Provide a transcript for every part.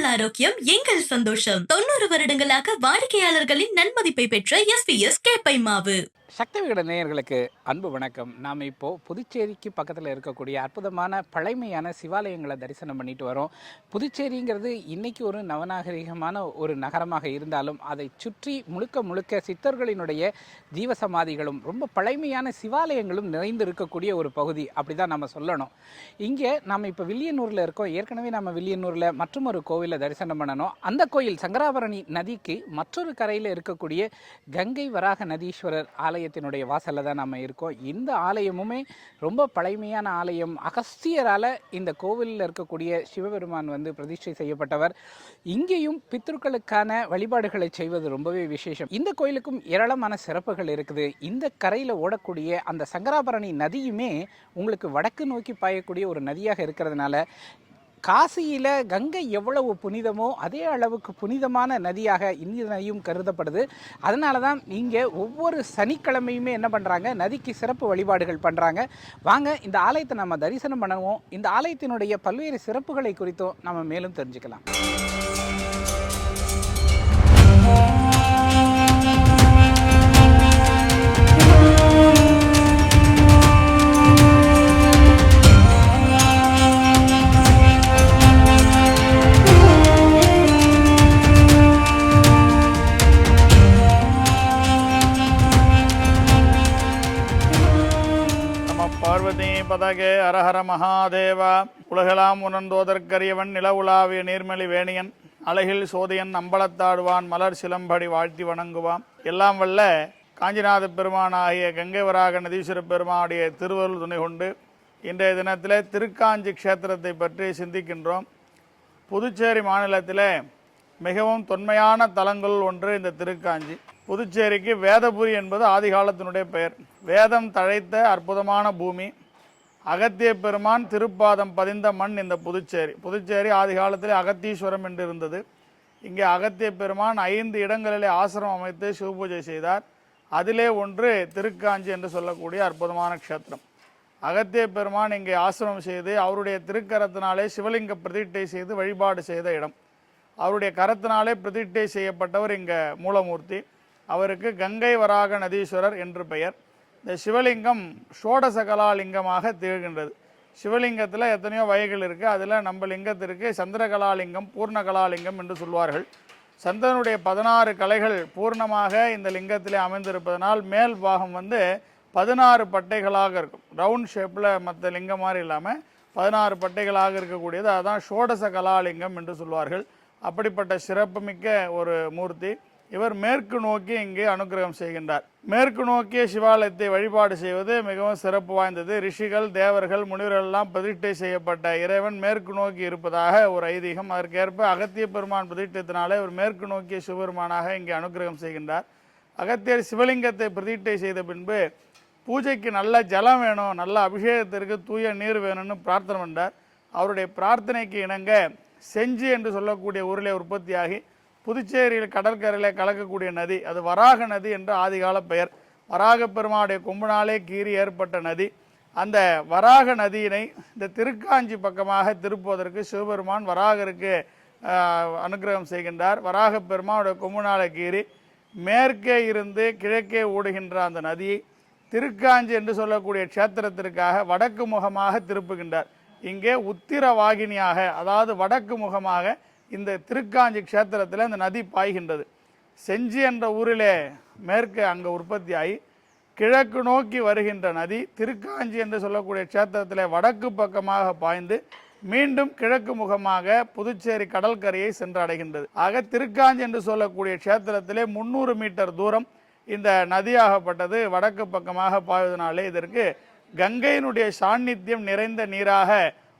உங்கள் ஆரோக்கியம் எங்கள் சந்தோஷம். தொண்ணூறு வருடங்களாக வாடிக்கையாளர்களின் நன்மதிப்பை பெற்ற எஸ் பி எஸ் கேப்பை மாவு. சக்தி விகட நேயர்களுக்கு அன்பு வணக்கம். நாம் இப்போது புதுச்சேரிக்கு பக்கத்தில் இருக்கக்கூடிய அற்புதமான பழமையான சிவாலயங்களை தரிசனம் பண்ணிட்டு வரோம். புதுச்சேரிங்கிறது இன்றைக்கி ஒரு நவநாகரிகமான ஒரு நகரமாக இருந்தாலும் அதை சுற்றி முழுக்க முழுக்க சித்தர்களினுடைய ஜீவசமாதிகளும் ரொம்ப பழமையான சிவாலயங்களும் நிறைந்து இருக்கக்கூடிய ஒரு பகுதி அப்படி தான் நம்ம சொல்லணும். இங்கே நம்ம இப்போ வில்லியனூரில் இருக்கோம். ஏற்கனவே நம்ம வில்லியனூரில் மற்றும் ஒரு கோவிலை தரிசனம் பண்ணணும். அந்த கோயில் சங்கராபரணி நதிக்கு மற்றொரு கரையில் இருக்கக்கூடிய கங்கை வராக நதீஸ்வரர் ஆலயத்தினுடைய வாசலில் தான் நம்ம இருக்கோம். இந்த ஆலயமுமே ரொம்ப பழமையான ஆலயம். அகஸ்தியரால் இந்த கோவிலில் இருக்கக்கூடிய சிவபெருமான் வந்து பிரதிஷ்டை செய்யப்பட்டவர். இங்கேயும் பித்ருக்களுக்கான வழிபாடுகளை செய்வது ரொம்பவே விசேஷம். இந்த கோயிலுக்கும் ஏராளமான சிறப்புகள் இருக்குது. இந்த கரையில் ஓடக்கூடிய அந்த சங்கராபரணி நதியுமே உங்களுக்கு வடக்கு நோக்கி பாயக்கூடிய ஒரு நதியாக இருக்கிறதுனால காசியில் கங்கை எவ்வளவு புனிதமோ அதே அளவுக்கு புனிதமான நதியாக இந்த கருதப்படுது. அதனால தான் இங்கே ஒவ்வொரு சனிக்கிழமையுமே என்ன பண்ணுறாங்க நதிக்கு சிறப்பு வழிபாடுகள் பண்ணுறாங்க வாங்க இந்த ஆலயத்தை நம்ம தரிசனம் பண்ணுவோம். இந்த ஆலயத்தினுடைய பல்வேறு சிறப்புகளை குறித்தும் நம்ம மேலும் தெரிஞ்சுக்கலாம். பார்வதி அரஹர மகாதேவா உலகெல்லாம் உணர்ந்தோதற்கரியவன் நில உலாவிய நீர்மலி வேணியன் அழகில் சோதியன் அம்பலத்தாடுவான் மலர் சிலம்படி வாழ்த்தி வணங்குவான். எல்லாம் வல்ல காஞ்சிநாத பெருமானாகிய கங்கை வராக நதீஸ்வர பெருமானுடைய திருவருள் துணை கொண்டு இன்றைய தினத்தில் திருக்காஞ்சி க்ஷேத்திரத்தை பற்றி சிந்திக்கின்றோம். புதுச்சேரி மாநிலத்தில் மிகவும் தொன்மையான தலங்கள் ஒன்று இந்த திருக்காஞ்சி. புதுச்சேரிக்கு வேதபுரி என்பது ஆதிகாலத்தினுடைய பெயர். வேதம் தழைத்த அற்புதமான பூமி. அகத்திய பெருமான் திருப்பாதம் பதிந்த மண் இந்த புதுச்சேரி. புதுச்சேரி ஆதி காலத்தில் அகத்தீஸ்வரம் என்று இருந்தது. இங்கே அகத்திய பெருமான் ஐந்து இடங்களிலே ஆசிரமம் அமைத்து சிவபூஜை செய்தார். அதிலே ஒன்று திருக்காஞ்சி என்று சொல்லக்கூடிய அற்புதமான க்ஷேத்திரம். அகத்திய பெருமான் இங்கே ஆசிரமம் செய்து அவருடைய திருக்கரத்தினாலே சிவலிங்க பிரதிட்டை செய்து வழிபாடு செய்த இடம். அவருடைய கரத்தினாலே பிரதிட்டை செய்யப்பட்டவர் இங்கே மூலமூர்த்தி. அவருக்கு கங்கை வராக நதீஸ்வரர் என்று பெயர். இந்த சிவலிங்கம் ஷோடசகலாலிங்கமாக திகழ்கின்றது. சிவலிங்கத்தில் எத்தனையோ வகைகள் இருக்குது அதில் நம்ம லிங்கத்திற்கு சந்திரகலாலிங்கம் பூர்ணகலாலிங்கம் என்று சொல்வார்கள். சந்திரனுடைய பதினாறு கலைகள் பூர்ணமாக இந்த லிங்கத்திலே அமைந்திருப்பதனால் மேல் பாகம் வந்து பதினாறு பட்டைகளாக இருக்கும். ரவுண்ட் ஷேப்பில் மற்ற லிங்கம் மாதிரி இல்லாமல் பதினாறு பட்டைகளாக இருக்கக்கூடியது. அதுதான் ஷோடச கலாலிங்கம் என்று சொல்வார்கள். அப்படிப்பட்ட சிறப்புமிக்க ஒரு மூர்த்தி. இவர் மேற்கு நோக்கி இங்கே அனுக்கிரகம் செய்கின்றார். மேற்கு நோக்கிய சிவாலயத்தை வழிபாடு செய்வது மிகவும் சிறப்பு வாய்ந்தது. ரிஷிகள் தேவர்கள் முனிவர்கள் எல்லாம் பிரதிஷ்டை செய்யப்பட்ட இறைவன் மேற்கு நோக்கி இருப்பதாக ஒரு ஐதீகம். அதற்கேற்ப அகத்திய பெருமான் பிரதிஷ்டத்தினாலே இவர் மேற்கு நோக்கிய சிவபெருமானாக இங்கே அனுக்கிரகம் செய்கின்றார். அகத்தியர் சிவலிங்கத்தை பிரதிஷ்டை செய்த பின்பு பூஜைக்கு நல்ல ஜலம் வேணும் நல்ல அபிஷேகத்திற்கு தூய நீர் வேணும்னு பிரார்த்தனை பண்ணார் அவருடைய பிரார்த்தனைக்கு இணங்க செஞ்சு என்று சொல்லக்கூடிய ஊரிலே உற்பத்தியாகி புதுச்சேரியில் கடற்கரையில் கலக்கக்கூடிய நதி அது வராக நதி என்று ஆதிகால பெயர். வராக பெருமானுடைய கொம்புனாலே கீறி ஏற்பட்ட நதி. அந்த வராக நதியினை இந்த திருக்காஞ்சி பக்கமாக திருப்புவதற்கு சிவபெருமான் வராகருக்கு அனுகிரகம் அனுக்கிரகம் செய்கின்றார். வராக பெருமானுடைய கொம்புனாலே கீறி மேற்கே இருந்து கிழக்கே ஓடுகின்ற அந்த நதியை திருக்காஞ்சி என்று சொல்லக்கூடிய க்ஷேத்திரத்திற்காக வடக்கு முகமாக திருப்புகின்றார். இங்கே உத்திர வாகினியாக அதாவது வடக்கு முகமாக இந்த திருக்காஞ்சி க்ஷேத்திரத்தில் இந்த நதி பாய்கின்றது. செஞ்சி என்ற ஊரிலே மேற்கு அங்கே உற்பத்தியாகி கிழக்கு நோக்கி வருகின்ற நதி திருக்காஞ்சி என்று சொல்லக்கூடிய க்ஷேத்திரத்தில் வடக்கு பக்கமாக பாய்ந்து மீண்டும் கிழக்கு முகமாக புதுச்சேரி கடற்கரையை சென்றடைகின்றது. ஆக திருக்காஞ்சி என்று சொல்லக்கூடிய க்ஷேத்திரத்திலே முந்நூறு மீட்டர் தூரம் இந்த நதியாகப்பட்டது வடக்கு பக்கமாக பாய்வதனாலே இதற்கு கங்கையினுடைய சாநித்தியம் நிறைந்த நீராக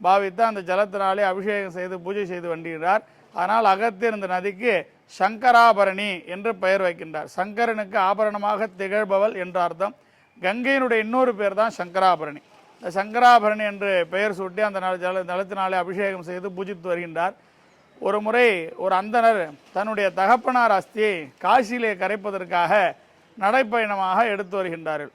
பாவித்து அந்த ஜலத்தினாலே அபிஷேகம் செய்து பூஜை செய்து வருகிறார் அதனால் அகத்தியர் இந்த நதிக்கு சங்கராபரணி என்று பெயர் வைக்கின்றார். சங்கரனுக்கு ஆபரணமாக திகழ்பவள் என்ற அர்த்தம். கங்கையினுடைய இன்னொரு பேர் தான் சங்கராபரணி. இந்த சங்கராபரணி என்று பெயர் சூட்டி அந்த நல- ஜல அபிஷேகம் செய்து பூஜித்து வருகின்றார். ஒரு முறை ஒரு அந்தணர் தன்னுடைய தகப்பனார் அஸ்தியை காசியிலே கரைப்பதற்காக நடைப்பயணமாக எடுத்து வருகின்றார்கள்.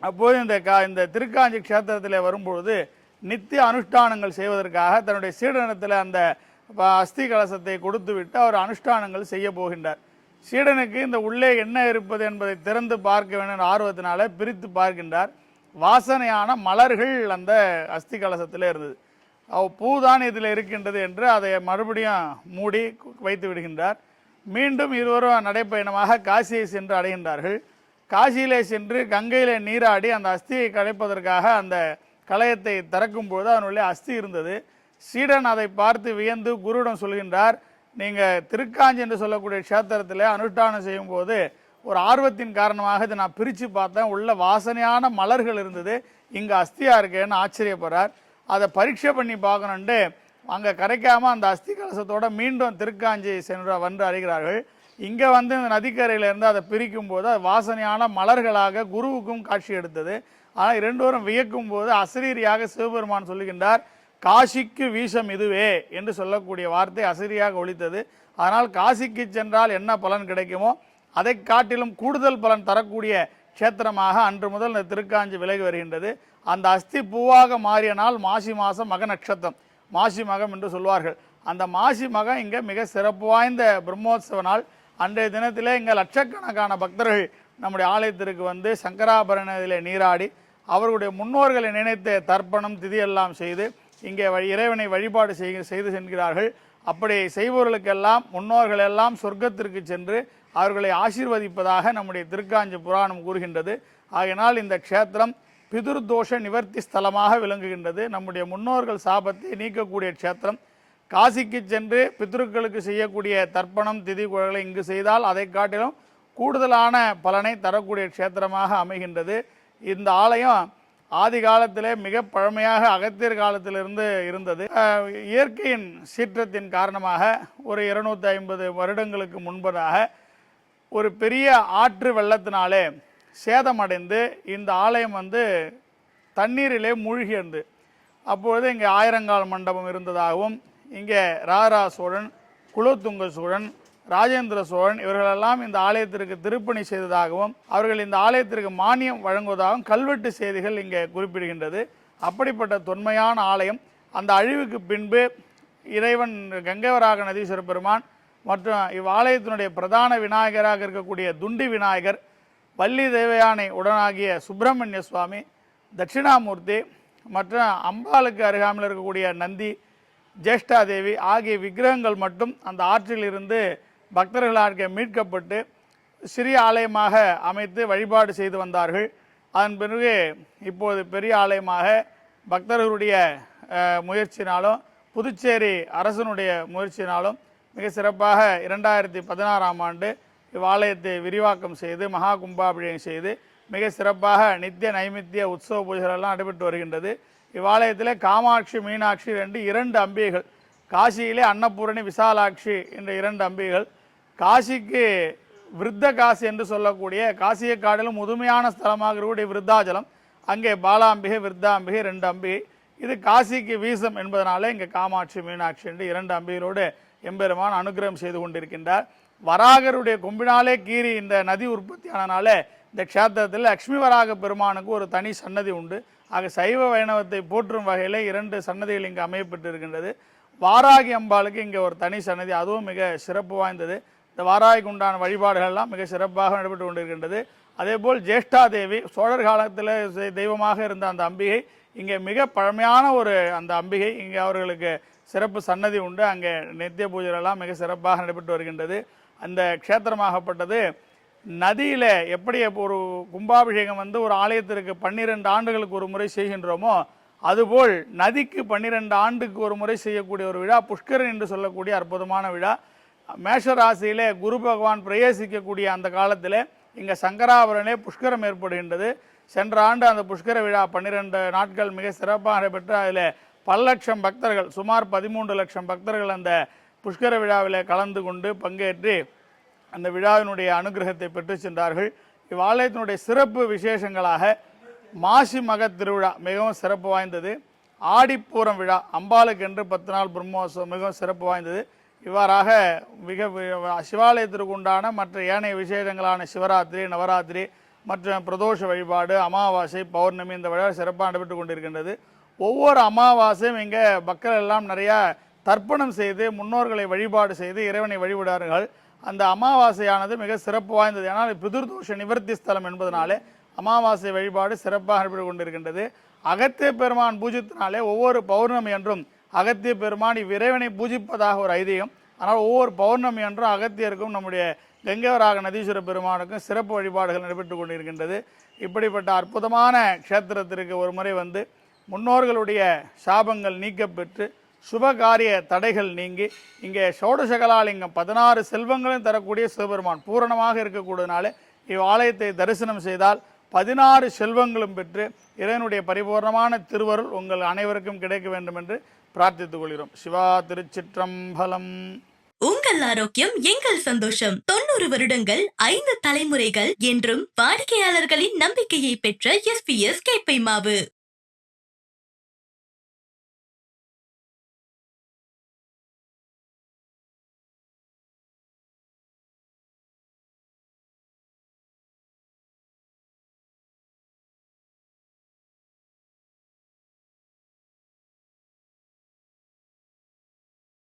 அப்போது இந்த கா இந்த திருக்காஞ்சி க்ஷேத்திரத்தில் வரும்பொழுது நித்திய அனுஷ்டானங்கள் செய்வதற்காக தன்னுடைய சீடனத்தில் அந்த அப்போ அஸ்தி கலசத்தை கொடுத்து விட்டு அவர் அனுஷ்டானங்கள் செய்ய போகின்றார். சீடனுக்கு இந்த உள்ளே என்ன இருப்பது என்பதை திறந்து பார்க்க வேண்டும் என்ற ஆர்வத்தினால பிரித்து பார்க்கின்றார். வாசனையான மலர்கள் அந்த அஸ்தி கலசத்தில் இருந்தது. பூதான் இதில் இருக்கின்றது என்று அதை மறுபடியும் மூடி வைத்து விடுகின்றார். மீண்டும் இருவரும் நடைப்பயணமாக காசியை சென்று அடைகின்றார்கள். காசியிலே சென்று கங்கையிலே நீராடி அந்த அஸ்தியை கலைப்பதற்காக அந்த கலையத்தை திறக்கும்போது அதனுள்ளே அஸ்தி இருந்தது. சீடன் அதை பார்த்து வியந்து குருவிடம் சொல்கின்றார் நீங்கள் திருக்காஞ்சி என்று சொல்லக்கூடிய க்ஷேத்திரத்தில் அனுஷ்டானம் செய்யும்போது ஒரு ஆர்வத்தின் காரணமாக இதை நான் பிரித்து பார்த்தேன். உள்ள வாசனையான மலர்கள் இருந்தது. இங்கே அஸ்தியாக இருக்கேன்னு ஆச்சரியப்படுறார். அதை பரீட்சை பண்ணி பார்க்கணுன்ட்டு அங்கே கரைக்காமல் அந்த அஸ்தி கலசத்தோடு மீண்டும் திருக்காஞ்சி சென்று வந்து அறிகிறார்கள். இங்கே வந்து இந்த நதிக்கரையிலேருந்து அதை பிரிக்கும் போது அது வாசனையான மலர்களாக குருவுக்கும் காட்சி எடுத்தது. ஆனால் இரண்டோரும் வியக்கும் போது அசரீரியாக சிவபெருமான் சொல்லுகின்றார் காசிக்கு வீசம் இதுவே என்று சொல்லக்கூடிய வார்த்தை அசிரியாக ஒழித்தது. அதனால் காசிக்கு சென்றால் என்ன பலன் கிடைக்குமோ அதை காட்டிலும் கூடுதல் பலன் தரக்கூடிய க்ஷேத்திரமாக அன்று முதல் இந்த திருக்காஞ்சி விலகி வருகின்றது. அந்த அஸ்தி பூவாக மாறிய நாள் மாசி மாதம் மக நட்சத்திரம். மாசி மகம் என்று சொல்வார்கள். அந்த மாசி மகம் இங்கே மிக சிறப்பு வாய்ந்த பிரம்மோத்சவ நாள். அன்றைய தினத்திலே இங்கே லட்சக்கணக்கான பக்தர்கள் நம்முடைய ஆலயத்திற்கு வந்து சங்கராபரணத்தில் நீராடி அவர்களுடைய முன்னோர்களை நினைத்து தர்ப்பணம் திதியெல்லாம் செய்து இங்கே இறைவனை வழிபாடு செய்க செய்து செல்கிறார்கள். அப்படி செய்பவர்களுக்கெல்லாம் முன்னோர்கள் எல்லாம் சொர்க்கத்திற்கு சென்று அவர்களை ஆசீர்வதிப்பதாக நம்முடைய திருக்காஞ்சி புராணம் கூறுகின்றது. ஆகையினால் இந்த க்ஷேத்திரம் பிதுர்தோஷ நிவர்த்தி ஸ்தலமாக விளங்குகின்றது. நம்முடைய முன்னோர்கள் சாபத்தை நீக்கக்கூடிய க்ஷேத்திரம். காசிக்கு சென்று பித்ருக்களுக்கு செய்யக்கூடிய தர்ப்பணம் திதி குழலை இங்கு செய்தால் அதை காட்டிலும் கூடுதலான பலனை தரக்கூடிய க்ஷேத்திரமாக அமைகின்றது. இந்த ஆலயம் ஆதி காலத்திலே மிக பழமையாக அகத்தியர் காலத்திலிருந்து இருந்தது. இயற்கையின் சீற்றத்தின் காரணமாக ஒரு இருநூத்தி ஐம்பது வருடங்களுக்கு முன்பதாக ஒரு பெரிய ஆற்று வெள்ளத்தினாலே சேதமடைந்து இந்த ஆலயம் வந்து தண்ணீரிலே மூழ்கியிருந்து அப்பொழுது இங்கே ஆயிரங்கால் மண்டபம் இருந்ததாகவும் இங்கே ராரா சோழன் குலோத்துங்க சோழன் ராஜேந்திர சோழன் இவர்களெல்லாம் இந்த ஆலயத்திற்கு திருப்பணி செய்ததாகவும் அவர்கள் இந்த ஆலயத்திற்கு மானியம் வழங்குவதாகவும் கல்வெட்டு செய்திகள் இங்கே குறிப்பிடுகின்றது. அப்படிப்பட்ட தொன்மையான ஆலயம் அந்த அழிவுக்கு பின்பு இறைவன் கங்கைவராக நதீஸ்வர பெருமான் மற்றும் இவ்வாலயத்தினுடைய பிரதான விநாயகராக இருக்கக்கூடிய துண்டி விநாயகர் வள்ளி தேவயானை உடனாகிய சுப்பிரமணிய சுவாமி தட்சிணாமூர்த்தி மற்றும் அம்பாளுக்கு அருகாமையில் இருக்கக்கூடிய நந்தி ஜேஷ்டாதேவி ஆகிய விக்கிரகங்கள் மட்டும் அந்த ஆற்றில் இருந்து பக்தர்களாக மீட்கப்பட்டு சிறிய ஆலயமாக அமைத்து வழிபாடு செய்து வந்தார்கள். அதன் பிறகு இப்போது பெரிய ஆலயமாக பக்தர்களுடைய முயற்சினாலும் புதுச்சேரி அரசனுடைய முயற்சினாலும் மிக சிறப்பாக இரண்டாயிரத்தி பதினாறாம் ஆண்டு இவ்வாலயத்தை விரிவாக்கம் செய்து மகா கும்பாபிஷேகம் செய்து மிக சிறப்பாக நித்திய நைமித்திய உற்சவ பூஜைகள் எல்லாம் நடைபெற்று வருகின்றது. இவ்வாலயத்தில் காமாட்சி மீனாட்சி ரெண்டு இரண்டு அம்பிகைகள் காசியிலே அன்னபூரணி விசாலாட்சி என்ற இரண்டு அம்பிகைகள் காசிக்கு விருத்த காசி என்று சொல்லக்கூடிய காசியை காட்டிலும் முதுமையான ஸ்தலமாக இருக்கக்கூடிய விருத்தாச்சலம். அங்கே பாலாம்பிகை விருத்தாம்பிகை ரெண்டு அம்பிகை. இது காசிக்கு வீசம் என்பதனாலே இங்கே காமாட்சி மீனாட்சி என்று இரண்டு அம்பிகளோடு எம்பெருமான் அனுகிரகம் செய்து கொண்டிருக்கின்றார். வராகருடைய கொம்பினாலே கீறி இந்த நதி உற்பத்தியானனால இந்த க்ஷேத்திரத்தில் லக்ஷ்மி வராக பெருமானுக்கு ஒரு தனி சன்னதி உண்டு. ஆக சைவ வைணவத்தை போற்றும் வகையில் இரண்டு சன்னதிகள் இங்கே அமையப்பட்டு இருக்கின்றது வாராகி அம்பாளுக்கு இங்கே ஒரு தனி சன்னதி அதுவும் மிக சிறப்பு வாய்ந்தது. இந்த வாராய்க்கு உண்டான வழிபாடுகள் எல்லாம் மிக சிறப்பாக நடைபெற்று கொண்டிருக்கின்றது. அதேபோல் ஜேஷ்டாதேவி சோழர் காலத்தில் செ- தெய்வமாக இருந்த அந்த அம்பிகை இங்கே மிக பழமையான ஒரு அந்த அம்பிகை. இங்கே அவர்களுக்கு சிறப்பு சன்னதி உண்டு. அங்கே நித்திய பூஜைகள் எல்லாம் மிக சிறப்பாக நடைபெற்று வருகின்றது. அந்த க்ஷேத்திரமாகப்பட்டது. நதியில் எப்படி ஒரு கும்பாபிஷேகம் வந்து ஒரு ஆலயத்திற்கு பன்னிரெண்டு ஆண்டுகளுக்கு ஒரு முறை செய்கின்றோமோ அதுபோல் நதிக்கு பன்னிரெண்டு ஆண்டுக்கு ஒரு முறை செய்யக்கூடிய ஒரு விழா புஷ்கரன் என்று சொல்லக்கூடிய அற்புதமான விழா. மேஷராசியிலே குரு பகவான் பிரவேசிக்கக்கூடிய அந்த காலத்தில் இங்கே சங்கராபுரனே புஷ்கரம் ஏற்படுகின்றது. சென்ற ஆண்டு அந்த புஷ்கர விழா பன்னிரெண்டு நாட்கள் மிக சிறப்பாக நடைபெற்று அதில் பல லட்சம் பக்தர்கள் சுமார் பதிமூன்று லட்சம் பக்தர்கள் அந்த புஷ்கர விழாவில் கலந்து கொண்டு பங்கேற்று அந்த விழாவினுடைய அனுகிரகத்தை பெற்று சென்றார்கள். இவ்வாலயத்தினுடைய சிறப்பு விசேஷங்களாக மாசி மக திருவிழா மிகவும் சிறப்பு வாய்ந்தது. ஆடிப்பூரம் விழா அம்பாளுக்கு என்று பத்து நாள் பிரம்மோற்சவம் மிகவும் சிறப்பு வாய்ந்தது. இவ்வாறாக மிக சிவாலயத்திற்கு உண்டான மற்ற ஏனைய விசேஷங்களான சிவராத்திரி நவராத்திரி மற்றும் பிரதோஷ வழிபாடு அமாவாசை பௌர்ணமி இந்த விழா சிறப்பாக நடைபெற்று கொண்டிருக்கின்றது. ஒவ்வொரு அமாவாசையும் இங்கே மக்கள் எல்லாம் நிறையா தர்ப்பணம் செய்து முன்னோர்களை வழிபாடு செய்து இறைவனை வழிபடார்கள் அந்த அமாவாசையானது மிக சிறப்பு வாய்ந்தது. ஏன்னால் பிதுர்தோஷ நிவர்த்தி ஸ்தலம் என்பதனாலே அமாவாசை வழிபாடு சிறப்பாக நடைபெற்று கொண்டிருக்கின்றது. அகத்திய பெருமான் பூஜித்தினாலே ஒவ்வொரு பௌர்ணமி என்றும் அகத்திய பெருமான் இவ்விறைவனை பூஜிப்பதாக ஒரு ஐதீகம். ஆனால் ஒவ்வொரு பௌர்ணமி என்றும் அகத்தியருக்கும் நம்முடைய கங்கவராக நதீஸ்வர பெருமானுக்கும் சிறப்பு வழிபாடுகள் நடைபெற்று கொண்டிருக்கின்றது. இப்படிப்பட்ட அற்புதமான க்ஷேத்திரத்திற்கு ஒரு முறை வந்து முன்னோர்களுடைய சாபங்கள் நீக்கப்பெற்று சுபகாரிய தடைகள் நீங்கி இங்கே சோடசகலாலிங்கம் பதினாறு செல்வங்களும் தரக்கூடிய சிவபெருமான் பூரணமாக இருக்கக்கூடியனாலே இவ்வாலயத்தை தரிசனம் செய்தால் பதினாறு செல்வங்களும் பெற்று இறைவனுடைய பரிபூர்ணமான திருவருள் உங்கள் அனைவருக்கும் கிடைக்க வேண்டும் என்று பிரார்த்தித்துக் கொள்கிறோம் சிவா திருச்சிற்றம்பலம். உங்கள் ஆரோக்கியம் எங்கள் சந்தோஷம். தொண்ணூறு வருடங்கள் ஐந்து தலைமுறைகள் என்றும் வாடிக்கையாளர்களின் நம்பிக்கையை பெற்ற எஸ் பி எஸ் கேப்பை மாவு.